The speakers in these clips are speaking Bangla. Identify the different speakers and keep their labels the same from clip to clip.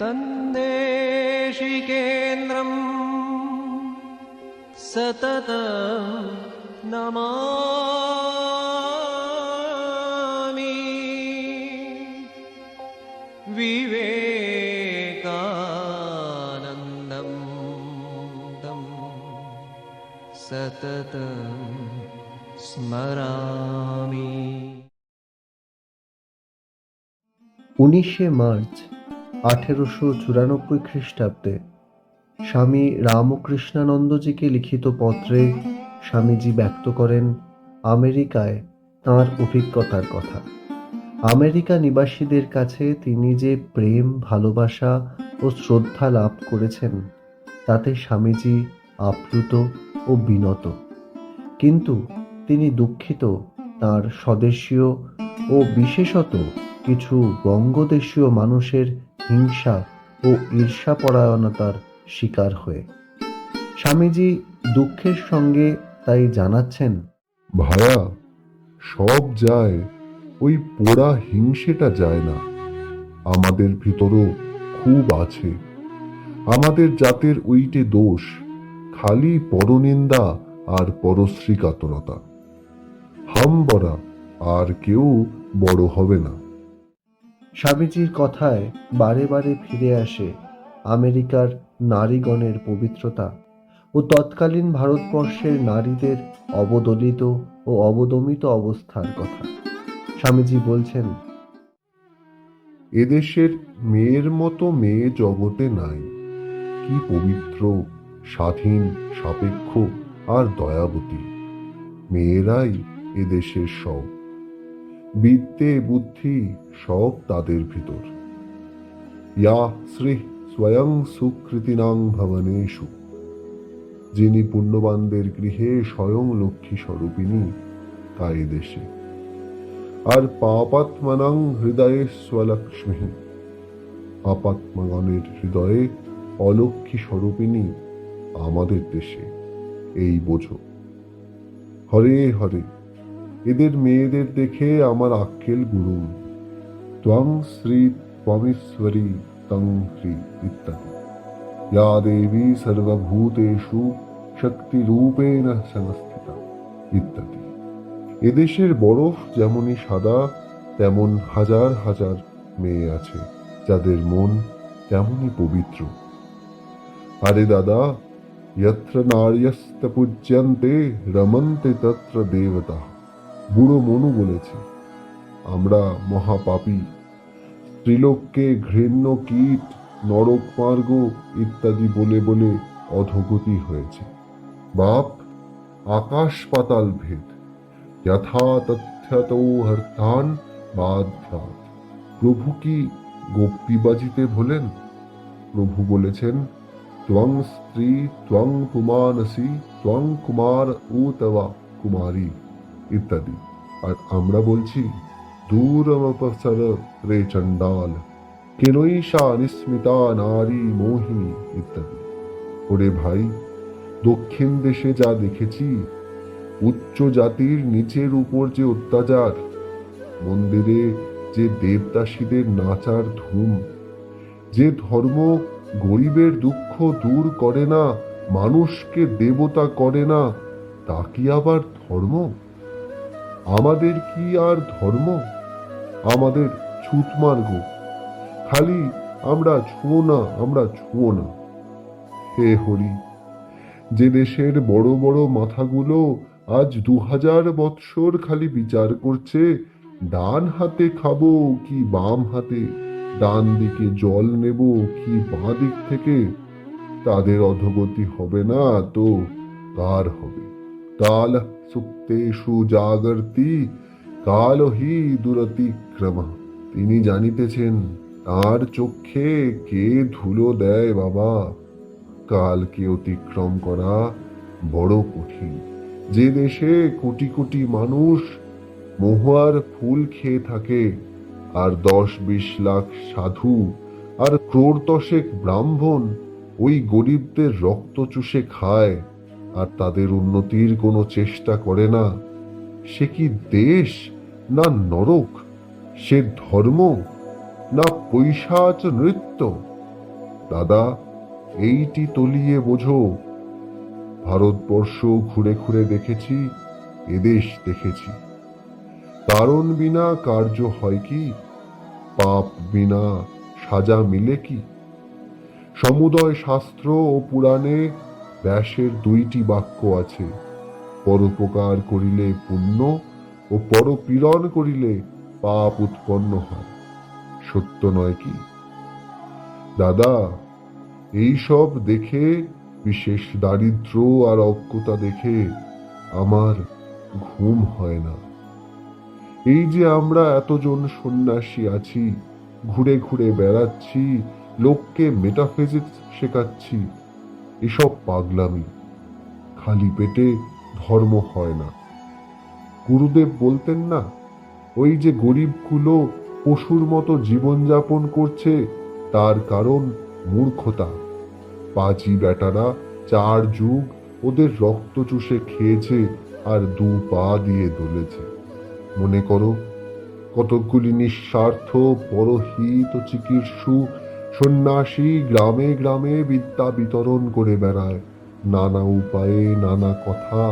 Speaker 1: तन्देशिकेन्द्रम् सतत नमामि विवेकानन्दं तं सततं स्मरामि
Speaker 2: উনিশে মার্চ আঠেরোশো চুরানব্বই খ্রিস্টাব্দে স্বামী রামকৃষ্ণানন্দজিকে লিখিত পত্রে স্বামীজি ব্যক্ত করেন আমেরিকায় তাঁর অভিজ্ঞতার কথা। আমেরিকা নিবাসীদের কাছে তিনি যে প্রেম, ভালোবাসা ও শ্রদ্ধা লাভ করেছেন, তাতে স্বামীজি আপ্লুত ও বিনত। কিন্তু তিনি দুঃখিত তার স্বদেশীয় ও বিশেষত কিছু বঙ্গদেশীয় মানুষের হিংসা ও ঈর্ষাপরায়ণতার শিকার হয়ে। স্বামীজি দুঃখের সঙ্গে তাই জানাচ্ছেন,
Speaker 3: ভায়া, সব যায়, ওই পোড়া হিংসেটা যায় না। আমাদের ভিতরও খুব আছে। আমাদের জাতের ওইটে দোষ, খালি পরনিন্দা আর পরশ্রীকাতরতা। হাম বরা আর কেউ বড় হবে না।
Speaker 2: স্বামীজির কথায় বারে বারে ফিরে আসে আমেরিকার নারীগণের পবিত্রতা ও তৎকালীন ভারতবর্ষের নারীদের অবদলিত ও অবদমিত অবস্থার কথা। স্বামীজি বলছেন,
Speaker 3: এদেশের মেয়ের মতো মেয়ে জগতে নাই। কি পবিত্র, স্বাধীন, সাপেক্ষ আর দয়াবতী। মেয়েরাই এদেশের সব। বিদ্যে বুদ্ধি সব তাদের ভিতর। ইয়া শ্রী স্বয়ং সুকৃতিনাং ভবনেষু, যিনি পুণ্যবানদের গৃহে স্বয়ং লক্ষ্মী স্বরূপিণী তা এদেশে আর পাপাত্মনাং হৃদয়ে স্বলক্ষ্মী পাপাত্মগণের হৃদয়ে অলক্ষ্মী স্বরূপিণী আমাদের দেশে। এই বোঝো। হরে হরে। এদের মেয়েদের দেখে আমার আক্কেল গুরুম। ত্বং শ্রী ত্বমেশ্বরী তং হ্রি ইত্যাদি। ইয়া দেবী সর্বভূতেষু শক্তিরূপেণ সংস্থিতা ইত্যাদি। এদেশের বরফ যেমনই সাদা, তেমন হাজার হাজার মেয়ে আছে, যাদের মন তেমনই পবিত্র। আরে দাদা যত্র নার্যস্ত পূজ্যন্তে রমন্তে তত্র দেবতা। বুড়ো মনু বলেছে, আমরা মহাপাপী। স্ত্রীলোককে ঘৃণ্য কীট, নরক মার্গ ইত্যাদি বলে বলে অধগতি হয়েছে। বাপ, আকাশ পাতাল ভেদ। যথা তথ্যত প্রভু কি গোপীবাজিতে ভোলেন? প্রভু বলেছেন, ত্বং স্ত্রী, ত্বং পুমানসি, ত্বং কুমার ও তবা কুমারী। ইত্যাদি। আর আমরা বলছি দূরমপসর রে চণ্ডাল কেনৈষা নিস্মিতা নারী মোহিনী ইত্যাদি। ওরে ভাই, দক্ষিণ দেশে যা দেখেছি, উচ্চ জাতির নিচের উপর যে অত্যাচার, মন্দিরে যে দেবদাসীদের নাচার ধুম, যে ধর্ম গরিবের দুঃখ দূর করে না, মানুষকে দেবতা করে না, তা কি আবার ধর্ম? আমাদের কি আর ধর্ম? আমাদের ছুতমার্গ। খালি আমরা ছুঁয়ো না, আমরা ছুঁয়ো না। হে হরি, যে দেশের বড় বড় মাথাগুলো আজ দু হাজার বৎসর খালি বিচার করছে, ডান হাতে খাব কি বাম হাতে, ডান দিকে জল নেব কি বাঁ দিক থেকে, তাদের অধগতি হবে না তো কার হবে? কাল সুপ্তেষু জাগর্তি কালহি দুরতিক্রম। তিনি জানিতেছেন, তার চক্ষে কে ধুলো দেয় বাবা? কালকে অতিক্রম করা বড় কঠিন। যে দেশে কোটি কোটি মানুষ মহুয়ার ফুল খেয়ে থাকে, আর দশ বিশ লাখ সাধু আর ক্রোড় দশেক ব্রাহ্মণ ওই গরিবদের রক্ত চুষে খায় আর তাদের উন্নতির কোনো চেষ্টা করে না। সে কি দেশ না নরক? সে ধর্ম না পৈশাচ নৃত্য? দাদা, এইটি তলিয়ে বোঝো। ভারতবর্ষ ঘুরে ঘুরে দেখেছি, এদেশ দেখেছি। কারণ বিনা কার্য হয় কি? পাপ বিনা সাজা মিলে কি? সমুদয় শাস্ত্র ও পুরাণে ব্যাসের দুইটি বাক্য আছে। পরোপকার করিলে পুণ্য ও পরপীড়ন করিলে পাপ উৎপন্ন হয়। সত্য নয় কি? দাদা, এই সব দেখে, বিশেষ দারিদ্র আর অজ্ঞতা দেখে আমার ঘুম হয় না। এই যে আমরা এতজন সন্ন্যাসী আছি, ঘুরে ঘুরে বেড়াচ্ছি, লোককে মেটাফিজিক্স শেখাচ্ছি এসব পাগলামি। খালি পেটে ধর্ম হয় না। গুরুদেব বলতেন না, ওই যে গরিবগুলো পশুর মতো জীবনযাপন করছে, তার কারণ মূর্খতা। পাজি বেটারা চার যুগ ওদের রক্ত চুষে খেয়েছে আর দু পা দিয়ে দলেছে। মনে করো, কতকগুলি নিঃস্বার্থ, পরহিত চিকিৎসু সন্ন্যাসী গ্রামে গ্রামে বিদ্যা বিতরণ করে বেড়ায়। নানা উপায়ে নানা কথা,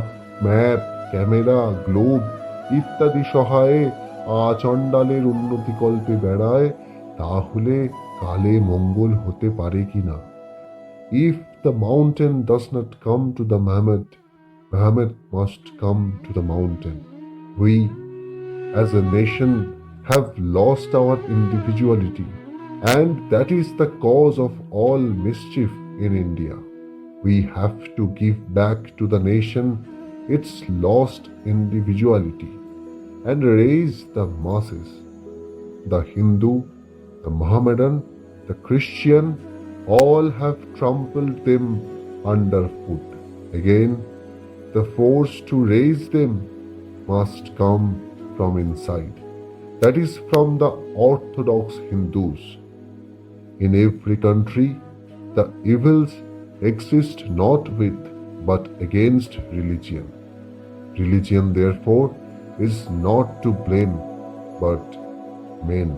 Speaker 3: ম্যাপ, ক্যামেরা, গ্লোব ইত্যাদি সহায়ে আচণ্ডালের উন্নতিকল্পে বেড়ায়, তাহলে কালে মঙ্গল হতে পারে কিনা। If the mountain does not come to the Mahomet Mahomet must come to the mountain we as a nation, have lost our individuality. And that is the cause of all mischief in india we have to give back to the nation its lost individuality and raise the masses the hindu the mohammedan the christian all have trampled them underfoot again the force to raise them must come from inside. That is from the Orthodox Hindus. In every country, the evils exist not with but against religion. Religion, therefore, is not to blame but men.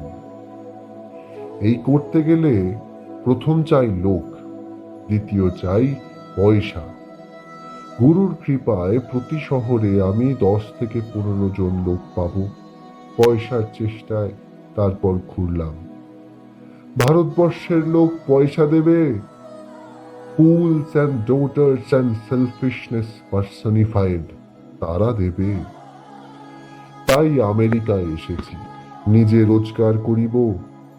Speaker 3: এই করতে গেলে প্রথম চাই লোক দ্বিতীয় চাই পয়সা গুরুর কৃপায় প্রতি শহরে আমি দশ থেকে পনেরো জন লোক পাব পয়সার চেষ্টায় তারপর ঘুরলাম ভারতবর্ষের লোক পয়সা দেবে? Fools and dotards and selfishness personified তারা দেবে। তাই আমেরিকায় এসেছি, নিজে রোজগার করিব,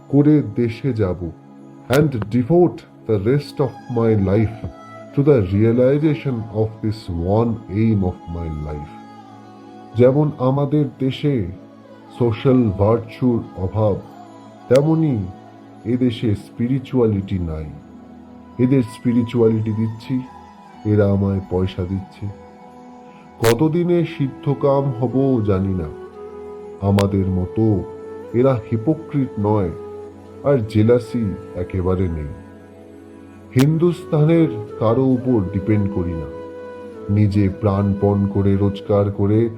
Speaker 3: করে দেশে যাব and devote the rest of my life to the realisation of this one aim of my life যেমন আমাদের দেশে সোশ্যাল ভার্চুর অভাব, তেমনি এদেশে স্পিরিচুয়ালিটি নাই। এদের স্পিরিচুয়ালিটি দিচ্ছি, এরা আমায় পয়সা দিচ্ছে। কতদিনে সিদ্ধকাম হব জানি না। আমাদের মতো এরা হিপোক্রিট নয়, আর জেলাসি একেবারে নেই। হিন্দুস্তানের কারও উপর ডিপেন্ড করি না। নিজে প্রাণপণ করে রোজগার করে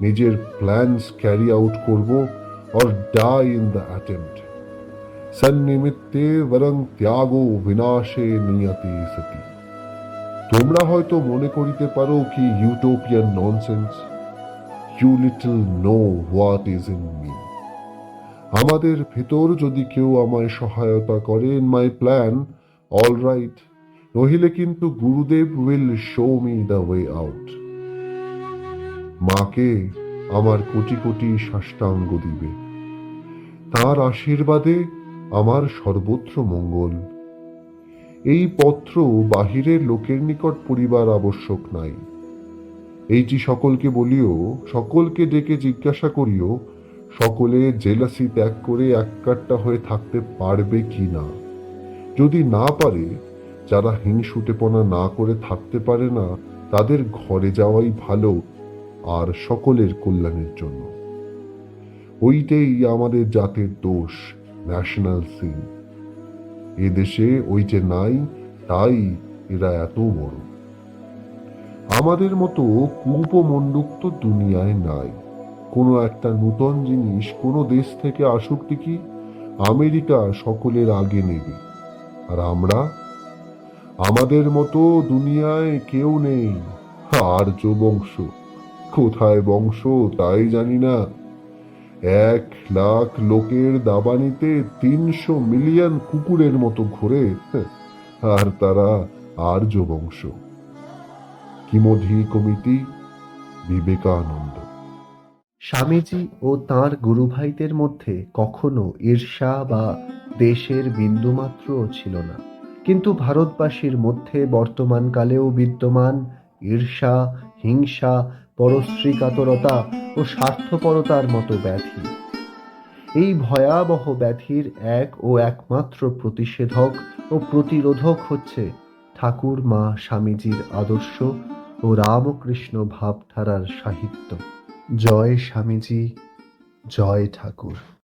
Speaker 3: নিজের প্ল্যানস ক্যারি আউট করব or die in the attempt সন্নিমিত্তে বরং ত্যাগো বিনাশে নিয়তি সতি। তোমরা হয়তো মনে করিতে পারো কি utopian nonsense you little know what is in me আমাদের ভেতর যদি কেউ আমায় সহায়তা করে in my plan all right নহিলে কিন্তু Gurudev will show me the way out মাকে আমার কোটি কোটি সাষ্টাঙ্গ দিবে। তার আশীর্বাদে আমার সর্বত্র মঙ্গল। এই পত্র বাহিরের লোকের নিকট পরিবার আবশ্যক নাই। এইটি সকলকে বলিও, সকলকে ডেকে জিজ্ঞাসা করিও, সকলে জেলাসি ত্যাগ করে এককাট্টা হয়ে থাকতে পারবে কি না? যদি না পারে, যারা হিংসুটেপনা না করে থাকতে পারে না, তাদের ঘরে যাওয়াই ভালো, আর সকলের কল্যাণের জন্য। ওইটাই আমাদের জাতের দোষ। ন্যাশনাল সিন এ দেশে ওই যে নাই, তাই এরা এত বড়। আমাদের মতো কূপমণ্ডুক তো দুনিয়ায় নাই। কোনো একটা নূতন জিনিস কোনো দেশ থেকে আসুক কি আমেরিকা সকলের আগে নেবে। আর আমরা? আমাদের মতো দুনিয়ায় কেউ নেই। আর্য বংশ? কোথায় বংশ তাই জানি না। এক লাখ লোকের দাবানিতে তিনশো মিলিয়ন কুকুরের মতো ঘোরে, আর তারা আর্য বংশ। কিমধি কমিটি, বিবেকানন্দ।
Speaker 2: স্বামীজি ও তাঁর গুরুভাইদের মধ্যে কখনো ঈর্ষা বা দেশের বিন্দুমাত্রও ছিল না। কিন্তু ভারতবাসীর মধ্যে বর্তমানকালেও বিদ্যমান ঈর্ষা, হিংসা পরশ্রীকাতরতা ও স্বার্থপরতার মতো ব্যাধি। এই ভয়াবহ ব্যাধির এক ও একমাত্র প্রতিষেধক ও প্রতিরোধক হচ্ছে ঠাকুর মা স্বামীজির আদর্শ ও রামকৃষ্ণ ভাবধারার সাহিত্য। জয় স্বামীজি, জয় ঠাকুর।